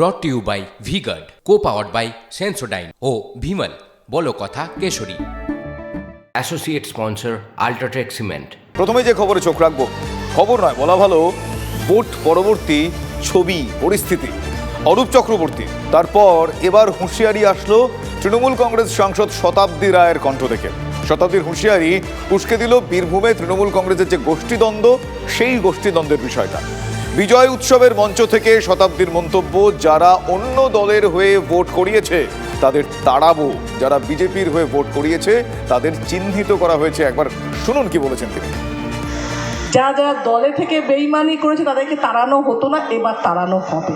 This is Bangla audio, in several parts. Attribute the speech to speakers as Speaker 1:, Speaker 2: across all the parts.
Speaker 1: Brought to you by V Guard co powered by Sensodyne ও ভিমল বলো কথা Kesari. Associate sponsor UltraTech cement
Speaker 2: প্রথমে যে খবরে চোখ রাখব খবর নয় বলা ভালো ভোট পরবর্তী ছবি পরিস্থিতি। অরূপ চক্রবর্তী তারপর এবার হুঁশিয়ারি আসলো তৃণমূল কংগ্রেস সাংসদ শতাব্দী রায়ের কণ্ঠ থেকে শতাব্দীর হুঁশিয়ারি উস্কে দিল বীরভূমে তৃণমূল কংগ্রেসের যে গোষ্ঠীদ্বন্দ্ব সেই গোষ্ঠীদ্বন্দ্বের বিষয়টা। বিজয় উৎসবের মঞ্চ থেকে শতাব্দীর মন্তব্য, যারা অন্য দলের হয়ে ভোট করিয়েছে, তাদের তাড়াবো। যারা বিজেপির হয়ে ভোট করিয়েছে, তাদের চিহ্নিত করা হয়েছে। একবার শুনুন কি বলেছেন তিনি।
Speaker 3: যারা যারা দলে থেকে বেইমানি করেছে, তাদেরকে তাড়ানো হতো না, এবার তাড়ানো হবে।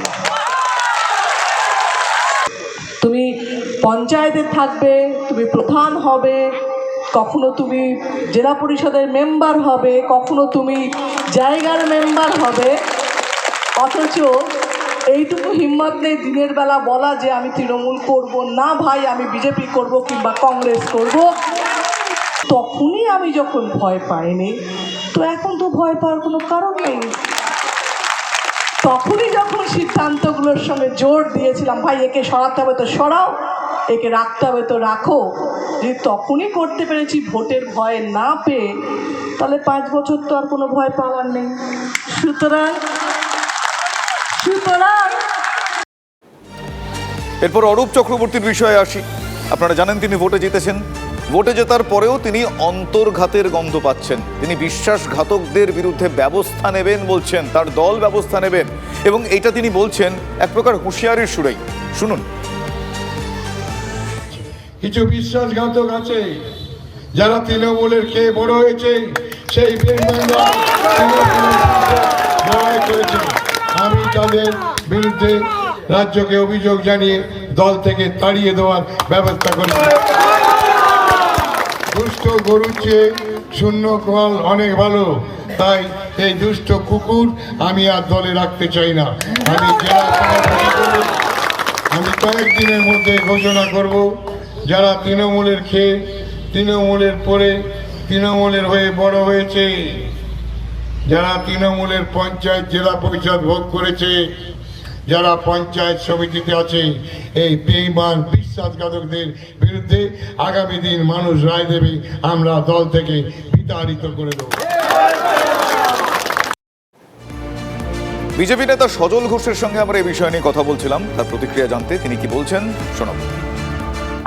Speaker 3: তুমি পঞ্চায়েতে থাকবে, তুমি প্রধান হবে, কখনো তুমি জেলা পরিষদের মেম্বার হবে, কখনো তুমি জায়গার মেম্বার হবে অথচ এইটুকু হিম্মত নেই দিনের বেলা বলা যে আমি তৃণমূল করব। না ভাই, আমি বিজেপি করব কিংবা কংগ্রেস করব। তখনই আমি যখন ভয় পাইনি, তো এখন তো ভয় পাওয়ার কোনো কারণ নেই। তখনই যখন সিদ্ধান্তগুলোর সঙ্গে জোর দিয়েছিলাম, ভাই, একে সরাতে হবে তো সরাও, একে রাখতে হবে তো রাখো। যদি তখনই করতে পেরেছি ভোটের ভয় না পেয়ে, তাহলে পাঁচ বছর তো আর কোনো ভয় পাওয়ার নেই। সুতরাং
Speaker 2: এরপর অরূপ চক্রবর্তীর বিষয়ে আসি। আপনারা জানেন তিনি ভোটে জিতেছেন। ভোটে জেতার পরেও তিনি অন্তর্ঘাতের গন্ধ পাচ্ছেন। তিনি বিশ্বাসঘাতকদের বিরুদ্ধে ব্যবস্থা নেবেন বলছেন তার দল ব্যবস্থা নেবেন। এবং এটা তিনি বলছেন এক প্রকার হুঁশিয়ারির সুরেই। শুনুন।
Speaker 4: কিছু বিশ্বাসঘাতক আছে যারা তৃণমূলের খেয়ে বড় হয়েছে সেই করেছে তাদের বিরুদ্ধে রাজ্যকে অভিযোগ জানিয়ে দল থেকে তাড়িয়ে দেওয়ার ব্যবস্থা করেছি। দুষ্ট গরুর চেয়ে শূন্য কল অনেক ভালো। তাই এই দুষ্ট কুকুর আমি আর দলে রাখতে চাই না। আমি আমি কয়েকদিনের মধ্যে ঘোষণা করব, যারা তৃণমূলের খেয়ে, তৃণমূলের পরে, তৃণমূলের হয়ে বড় হয়েছে। যারা তৃণমূলের পঞ্চায়েত জেলা পরিষদ ভোগ করেছে যারা পঞ্চায়েত সমিতিতে আছে এই বেইমান বিশ্বাসঘাতকদের বিরুদ্ধে আগামী দিন মানুষ রায় দেবে আমরা দল থেকে বিতাড়িত করে দেবো।
Speaker 2: বিজেপি নেতা সজল ঘোষের সঙ্গে আমরা এই বিষয় নিয়ে কথা বলছিলাম। তার প্রতিক্রিয়া জানতে তিনি কি বলছেন শোনাব।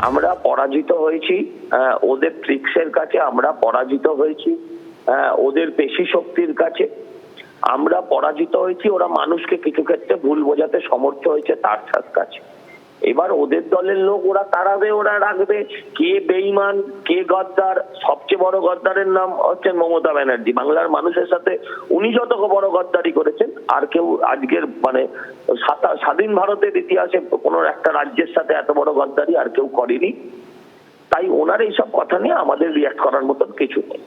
Speaker 5: আমরা পরাজিত হয়েছি। ওদের ট্রিক্সের কাছে আমরা পরাজিত হয়েছি। ওদের পেশি শক্তির কাছে। আমরা পরাজিত হয়েছি, ওরা মানুষকে কিছু ক্ষেত্রে ভুল বোঝাতে সমর্থ হয়েছে তার কাছে। এবার ওদের দলের লোক, ওরা তাড়াবে ওরা রাখবে কে বেইমান, কে গদ্দার, সবচেয়ে বড় গদ্দারের নাম হচ্ছেন মমতা ব্যানার্জি। বাংলার মানুষের সাথে উনি যত বড় গদ্দারি করেছেন, আর কেউ আজকের মানে স্বাধীন ভারতের ইতিহাসে কোনো একটা রাজ্যের সাথে এত বড় গদ্দারি আর কেউ করেনি। তাই ওনার এইসব কথা নিয়ে আমাদের রিয়াক্ট করার মতন কিছু নেই।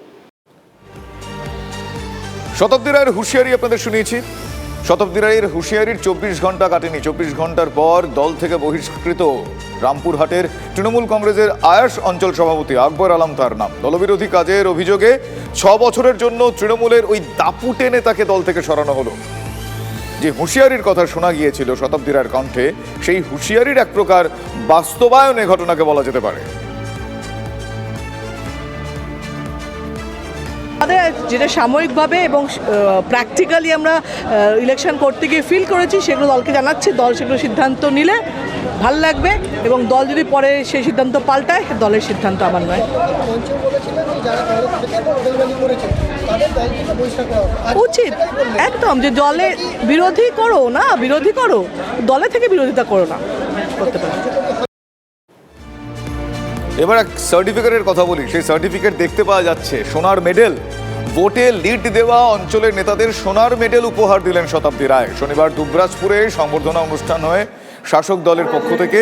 Speaker 2: শতাব্দী রায়ের হুঁশিয়ারি আপনাদের শুনিয়েছি। শতাব্দী রায়ের হুঁশিয়ারির চব্বিশ ঘণ্টা কাটেনি। চব্বিশ ঘণ্টার পর দল থেকে বহিষ্কৃত রামপুরহাটের তৃণমূল কংগ্রেসের আয়াস অঞ্চল সভাপতি আকবর আলম তার নাম। দলবিরোধী কাজের অভিযোগে ছ বছরের জন্য তৃণমূলের ওই দাপুটে নেতাকে দল থেকে সরানো হলো। যে হুঁশিয়ারির কথা শোনা গিয়েছিল শতাব্দী রায়ের কণ্ঠে, সেই হুঁশিয়ারির এক প্রকার বাস্তবায়ন ঘটনাকে বলা যেতে পারে।
Speaker 3: আমাদের যেটা সাময়িকভাবে এবং প্র্যাকটিক্যালি আমরা ইলেকশন করতে গিয়ে ফিল করেছি সেগুলো দলকে জানাচ্ছি। দল সেগুলো সিদ্ধান্ত নিলে ভালো লাগবে এবং দল যদি পরে সেই সিদ্ধান্ত পাল্টায় দলের সিদ্ধান্ত আমার নয়। উচিত। একদম যে দলে বিরোধী করো না বিরোধী করো। দলে থেকে বিরোধিতা করো না করতে পারো।
Speaker 2: এবার এক সার্টিফিকেটের কথা বলি। সেই সার্টিফিকেট দেখতে পাওয়া যাচ্ছে। সোনার মেডেল ভোটে লিড দেওয়া অঞ্চলের নেতাদের সোনার মেডেল উপহার দিলেন শতাব্দী রায়। শনিবার দুবরাজপুরে সংবর্ধনা অনুষ্ঠান হয় শাসক দলের পক্ষ থেকে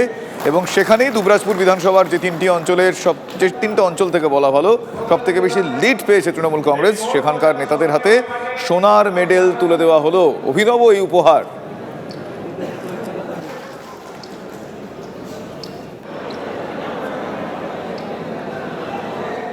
Speaker 2: এবং সেখানেই দুবরাজপুর বিধানসভার যে তিনটি অঞ্চলের সব, যে তিনটা অঞ্চল থেকে বলা ভালো সব থেকে বেশি লিড পেয়েছে তৃণমূল কংগ্রেস। সেখানকার নেতাদের হাতে সোনার মেডেল তুলে দেওয়া হলো। অভিনব এই উপহার।